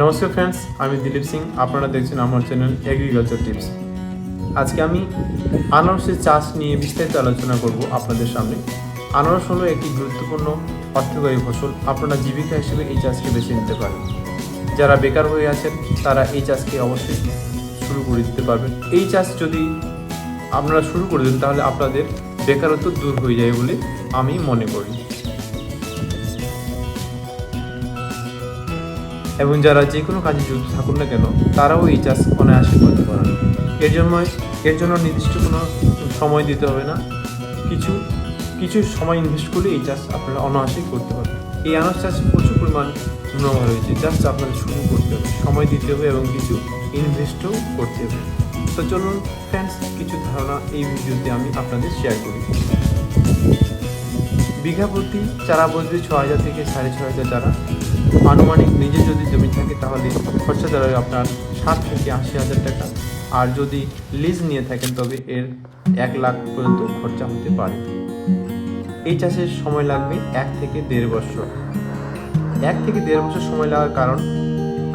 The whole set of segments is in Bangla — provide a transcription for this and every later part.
নমস্কার ফ্রেন্ডস আমি দিলীপ সিং, আপনারা দেখছেন আমার চ্যানেল এগ্রিকালচার টিপস আজকে আমি আনারসের চাষ নিয়ে বিস্তারিত আলোচনা করব আপনাদের সামনে। আনারস হলো একটি গুরুত্বপূর্ণ অর্থকরী ফসল, আপনারা জীবিকা হিসেবে এই চাষকে বেছে নিতে পারেন। যারা বেকার হয়ে আছেন, তারা এই চাষকে অবশ্যই শুরু করে দিতে পারবেন। এই চাষ যদি আপনারা শুরু করে দেন, তাহলে আপনাদের বেকারত্ব দূর হয়ে যায় বলে আমি মনে করি। এবং যারা যে কোনো কাজে যুক্ত থাকুন না কেন, তারাও এই চাষ অনায়াসে করতে পারেন। এর জন্য এর জন্য নির্দিষ্ট কোনো সময় দিতে হবে না। কিছু কিছু সময় ইনভেস্ট করে এই চাষ আপনারা অনায়াসেই করতে পারবেন। এই আনাজ চাষে প্রচুর পরিমাণ মুনাফা রয়েছে। চাষ আপনাদের শুরু করতে হবে, সময় দিতে হবে এবং কিছু ইনভেস্টও করতে হবে। তো চলুন ফ্রেন্ডস কিছু ধারণা এই ভিডিওতে আমি আপনাদের শেয়ার করি। বিঘা প্রতি চারা বসবে ছ হাজার থেকে সাড়ে ছ হাজার চারা। আনুমানিক নিজে যদি জমি থাকে তাহলে খরচা দাঁড়াবে আপনার ষাট থেকে আশি হাজার টাকা। আর যদি লিজ নিয়ে থাকেন তবে এর এক লাখ পর্যন্ত খরচা হতে পারে। এই চাষের সময় লাগবে এক থেকে দেড় বছর। এক থেকে দেড় বছর সময় লাগার কারণ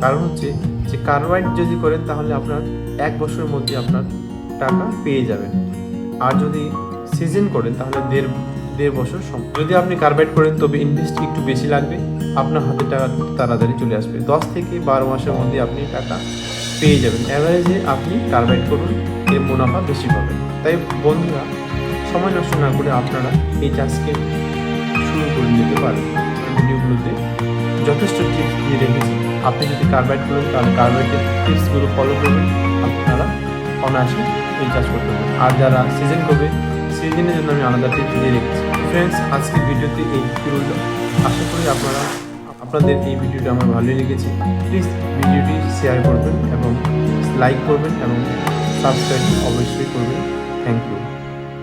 কারণ হচ্ছে যে কার্বাইড যদি করেন তাহলে আপনার এক বছরের মধ্যে আপনার টাকা পেয়ে যাবেন। আর যদি সিজন করেন তাহলে দেড় দেড় বছর যদি আপনি কার্বাইড করেন, তবে ইনভেস্ট একটু বেশি লাগবে। আপনার হাতে টাকা তাড়াতাড়ি চলে আসবে। দশ থেকে বারো মাসের মধ্যে আপনি টাকা পেয়ে যাবেন। অ্যাভারেজে আপনি কার্বাইড করুন, এর মুনাফা বেশি পাবেন। তাই বন্ধুরা, সময় নষ্ট না করে আপনারা এই চাষকে শুরু করে নিতে পারেন। ভিডিওগুলোতে যথেষ্ট টিপস দিয়ে রেখেছি। আপনি যদি কার্বাইড করেন, তাহলে কার্বাইডের টিপসগুলো ফলো করবেন। আপনারা অনায়াসে এই চাষ করতে পারবেন আর যারা সিজন করবে সিজনের জন্য আমি আলাদা টিপস দিয়ে রেখেছি। ফ্রেন্ডস আজকে ভিডিওতে এই রইল। আশা করি আপনারা, আপনাদের এই ভিডিওটি আমার ভালোই লেগেছে। প্লিজ ভিডিওটি শেয়ার করবেন এবং লাইক করবেন এবং সাবস্ক্রাইব অবশ্যই করবেন। Thank you